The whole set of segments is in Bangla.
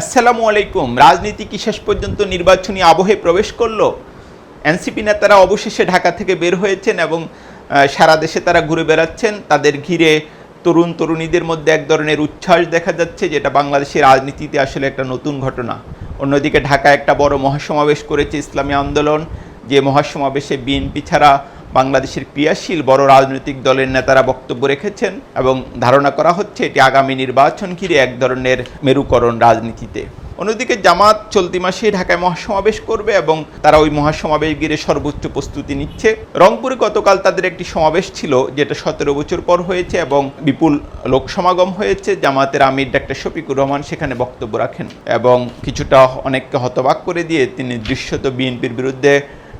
আসসালামু আলাইকুম। রাজনীতি কি শেষ পর্যন্ত নির্বাচনী আবহে প্রবেশ করল? এনসিপি নেতারা অবশেষে ঢাকা থেকে বের হয়েছেন এবং সারা দেশে তারা ঘুরে বেড়াচ্ছেন। তাদের ঘিরে তরুণ তরুণীদের মধ্যে এক ধরনের উচ্ছ্বাস দেখা যাচ্ছে, যেটা বাংলাদেশের রাজনীতিতে আসলে একটা নতুন ঘটনা। অন্যদিকে ঢাকায় একটা বড় মহাসমাবেশ করেছে ইসলামী আন্দোলন। যে মহাসমাবেশে বিএনপি ছাড়া বাংলাদেশের ক্রিয়াশীল বড় রাজনৈতিক দলের নেতারা বক্তব্য রেখেছেন এবং ধারণা করা হচ্ছে এটি আগামী নির্বাচন ঘিরে এক ধরনের মেরুকরণ রাজনীতিতে। অন্যদিকে জামাত চলতি মাসে ঢাকায় মহাসমাবেশ করবে এবং তারা ওই মহাসমাবেশ ঘিরে সর্বোচ্চ প্রস্তুতি নিচ্ছে। রংপুরে গতকাল তাদের একটি সমাবেশ ছিল, যেটা সতেরো বছর পর হয়েছে এবং বিপুল লোক সমাগম হয়েছে। জামাতের আমির ডাক্তার শফিকুর রহমান সেখানে বক্তব্য রাখেন এবং কিছুটা অনেককে হতবাক করে দিয়ে তিনি দৃশ্যত বিএনপির বিরুদ্ধে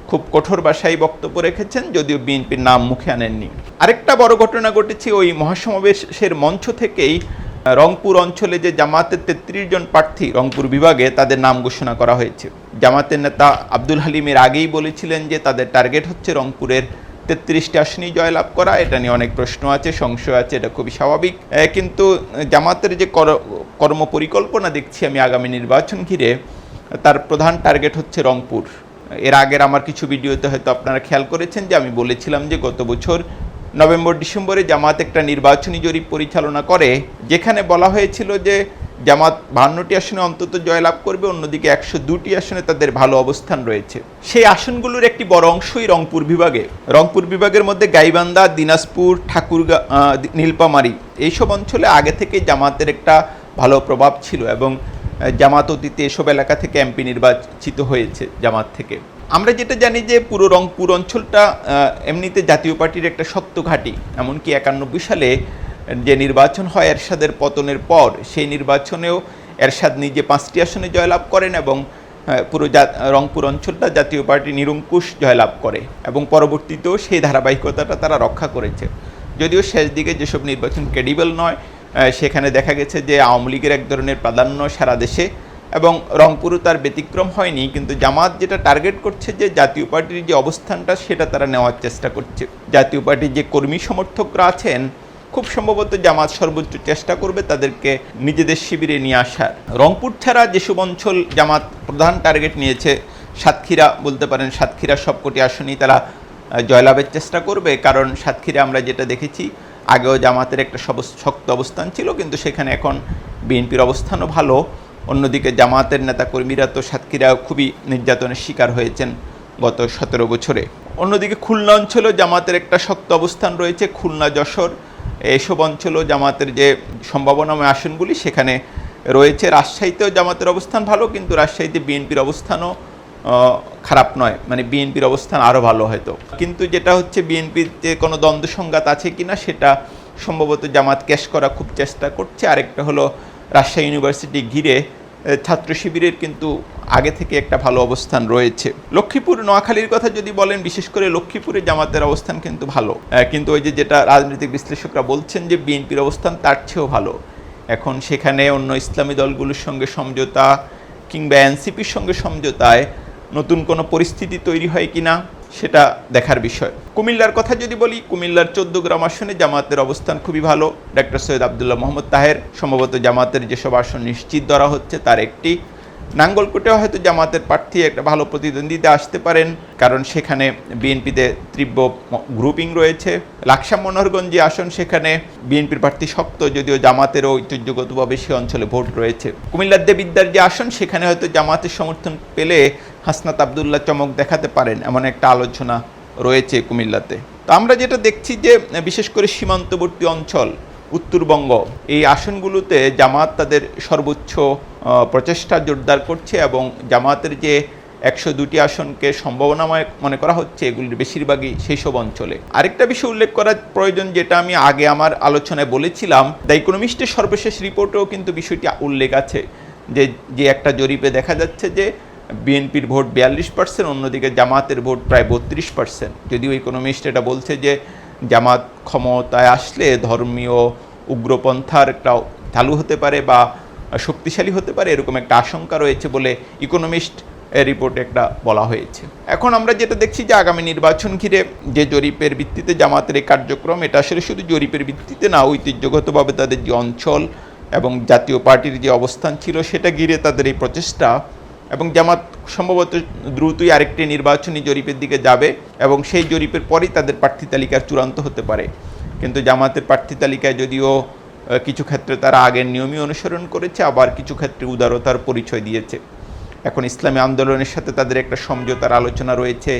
খুব কঠোর ভাষায় বক্তব্য রেখেছেন, যদিও বিএনপির নাম মুখে আনেননি। আরেকটা বড় ঘটনা ঘটেছে ওই মহাসমাবেশের মঞ্চ থেকেই। রংপুর অঞ্চলে যে জামাতের তেত্রিশ জন প্রার্থী রংপুর বিভাগে, তাদের নাম ঘোষণা করা হয়েছে। জামাতের নেতা আব্দুল হালিমের আগেই বলেছিলেন যে, তাদের টার্গেট হচ্ছে রংপুরের তেত্রিশটি আসনেই জয়লাভ করা। এটা নিয়ে অনেক প্রশ্ন আছে, সংশয় আছে, এটা খুবই স্বাভাবিক। কিন্তু জামাতের যে কর- কর্মপরিকল্পনা দেখছি আমি আগামী নির্বাচন ঘিরে, তার প্রধান টার্গেট হচ্ছে রংপুর। এর আগের আমার কিছু ভিডিওতে হয়তো আপনারা খেয়াল করেছেন যে আমি বলেছিলাম যে গত বছর নভেম্বর, ডিসেম্বরে জামাত একটা নির্বাচনী জরিপ পরিচালনা করে, যেখানে বলা হয়েছিল যে জামাত বাহান্নটি আসনে অন্তত জয়লাভ করবে, অন্যদিকে একশো দুটি আসনে তাদের ভালো অবস্থান রয়েছে। সেই আসনগুলোর একটি বড় অংশই রংপুর বিভাগে। রংপুর বিভাগের মধ্যে গাইবান্ধা, দিনাজপুর, ঠাকুরগা নীলপামারি এইসব অঞ্চলে আগে থেকে জামাতের একটা ভালো প্রভাব ছিল এবং জামাত অতীতে এসব এলাকা থেকে এমপি নির্বাচিত হয়েছে জামাত থেকে। আমরা যেটা জানি যে পুরো রংপুর অঞ্চলটা এমনিতে জাতীয় পার্টির একটা শক্ত ঘাঁটি। এমনকি একানব্বই সালে যে নির্বাচন হয় এরশাদের পতনের পর, সেই নির্বাচনেও এরশাদ নিজে পাঁচটি আসনে জয়লাভ করেন এবং পুরো রংপুর অঞ্চলটা জাতীয় পার্টি নিরঙ্কুশ জয়লাভ করে এবং পরবর্তীতেও সেই ধারাবাহিকতাটা তারা রক্ষা করেছে। যদিও শেষ দিকে যেসব নির্বাচন ক্রেডিবল নয় সেখানে দেখা গেছে যে আওয়ামী লীগের এক ধরনের প্রাধান্য সারা দেশে এবং রংপুরও তার ব্যতিক্রম হয়নি, কিন্তু জামাত যেটা টার্গেট করছে যে জাতীয় পার্টির যে অবস্থানটা সেটা তারা নেওয়ার চেষ্টা করছে। জাতীয় পার্টির যে কর্মী সমর্থকরা আছেন, খুব সম্ভবত জামাত সর্বোচ্চ চেষ্টা করবে তাদেরকে নিজেদের শিবিরে নিয়ে আসার। রংপুর ছাড়া যেসব অঞ্চল জামাত প্রধান টার্গেট নিয়েছে, সাতক্ষীরা বলতে পারেন সাতক্ষীরা সবকটি আসনেই তারা জয়লাভের চেষ্টা করবে, কারণ সাতক্ষীরা আমরা যেটা দেখেছি আগেও জামাতের একটা সব- শক্ত অবস্থান ছিল, কিন্তু সেখানে এখন বিএনপির অবস্থানও ভালো। অন্যদিকে জামাতের নেতাকর্মীরা তো সাতক্ষীরা খুবই নির্যাতনের শিকার হয়েছেন গত সতেরো বছরে। অন্যদিকে খুলনা অঞ্চলেও জামাতের একটা শক্ত অবস্থান রয়েছে, খুলনা, যশোর। এসব অঞ্চলও জামাতের যে সম্ভাবনাময় আসনগুলি সেখানে রয়েছে। রাজশাহীতেও জামাতের অবস্থান ভালো, কিন্তু রাজশাহীতে বিএনপির অবস্থানও খারাপ নয়। মানে বিএনপির অবস্থান আরও ভালো হয়তো। কিন্তু যেটা হচ্ছে বিএনপির যে কোনো দ্বন্দ্ব সংঘাত আছে কিনা সেটা সম্ভবত জামাত ক্যাশ করা খুব চেষ্টা করছে। আরেকটা হলো রাজশাহী ইউনিভার্সিটি ঘিরে ছাত্র শিবিরের কিন্তু আগে থেকে একটা ভালো অবস্থান রয়েছে। লক্ষ্মীপুর, নোয়াখালীর কথা যদি বলেন, বিশেষ করে লক্ষ্মীপুরে জামাতের অবস্থান কিন্তু ভালো। কিন্তু ওই যে যেটা রাজনৈতিক বিশ্লেষকরা বলছেন যে বিএনপির অবস্থান তার চেয়েও ভালো। এখন সেখানে অন্য ইসলামী দলগুলোর সঙ্গে সমঝোতা কিংবা এনসিপির সঙ্গে সমঝোতায় নতুন কোনো পরিস্থিতি তৈরি হয় কি না, সেটা দেখার বিষয়। কুমিল্লার কথা যদি বলি, কুমিল্লার চোদ্দ গ্রাম আসনে জামাতের অবস্থান খুবই ভালো। ডক্টর সৈয়দ আবদুল্লাহ মোহাম্মদ তাহের, সম্ভবত জামাতের যেসব আসন নিশ্চিত ধরা হচ্ছে, তার একটি নাঙ্গলকোটেও হয়তো জামাতের প্রার্থী একটা ভালো প্রতিদ্বন্দ্বিতা আসতে পারেন, কারণ সেখানে বিএনপিতে তীব্র গ্রুপিং রয়েছে। লাকসাম মনোহরগঞ্জ আসন সেখানে বিএনপির প্রার্থী শক্ত, যদিও জামাতেরও ঐতিহ্যগতভাবে সে অঞ্চলে ভোট রয়েছে। কুমিল্লার দেবিদ্যার যে আসন, সেখানে হয়তো জামাতের সমর্থন পেলে হাসনাত আবদুল্লাহ চমক দেখাতে পারেন, এমন একটা আলোচনা রয়েছে কুমিল্লাতে। তো আমরা যেটা দেখছি যে, বিশেষ করে সীমান্তবর্তী অঞ্চল উত্তরবঙ্গ। এই আসনগুলোতে জামাত তাদের সর্বোচ্চ প্রচেষ্টা জোরদার করছে এবং জামাতের যে একশো দুটি আসনকে সম্ভাবনাময় মনে করা হচ্ছে, এগুলির বেশিরভাগই সেই সব অঞ্চলে। আরেকটা বিষয় উল্লেখ করার প্রয়োজন যেটা আমি আগে আমার আলোচনায় বলেছিলাম, দ্য ইকোনমিস্টের সর্বশেষ রিপোর্টেও কিন্তু বিষয়টি উল্লেখ আছে। যে যে একটা জরিপে দেখা যাচ্ছে যে, বিএনপির ভোট বিয়াল্লিশ পার্সেন্ট, অন্যদিকে জামাতের ভোট প্রায় বত্রিশ পার্সেন্ট। যদিও ইকোনমিস্ট এটা বলছে যে জামাত ক্ষমতায় আসলে ধর্মীয় উগ্রপন্থার চালু হতে পারে বা শক্তিশালী হতে পারে, এরকম একটা আশঙ্কা রয়েছে বলে ইকোনমিস্ট রিপোর্টে একটা বলা হয়েছে। এখন আমরা যেটা দেখছি যে আগামী নির্বাচন ঘিরে যে জরিপের ভিত্তিতে জামাতের এই কার্যক্রম, এটা আসলে শুধু জরিপের ভিত্তিতে না, ঐতিহ্যগতভাবে তাদের যে অঞ্চল এবং জাতীয় পার্টির যে অবস্থান ছিল সেটা ঘিরে তাদের এই প্রচেষ্টা এবং জামাত সম্ভবত দ্রুতই আরেকটি নির্বাচনী জরিপের দিকে যাবে এবং সেই জরিপের পরেই তাদের প্রার্থী তালিকার চূড়ান্ত হতে পারে। কিন্তু জামাতের প্রার্থী তালিকায় যদিও কিছু ক্ষেত্রে তারা আগের নিয়মই অনুসরণ করেছে, আবার কিছু ক্ষেত্রে উদারতার পরিচয় দিয়েছে। এখন ইসলামী আন্দোলনের সাথে তাদের একটা সমঝোতার আলোচনা রয়েছে।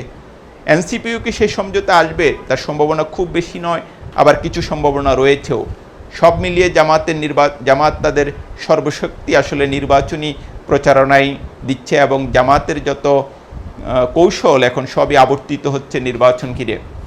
এনসিপিও কি সেই সমঝোতা আসবে? তার সম্ভাবনা খুব বেশি নয়, আবার কিছু সম্ভাবনা রয়েছেও। সব মিলিয়ে জামাতের নির্বা, জামাত তাদের সর্বশক্তি আসলে নির্বাচনী প্রচারণায় দিচ্ছে এবং জামাতের যত কৌশল এখন সবই আবর্তিত হচ্ছে নির্বাচন ঘিরে।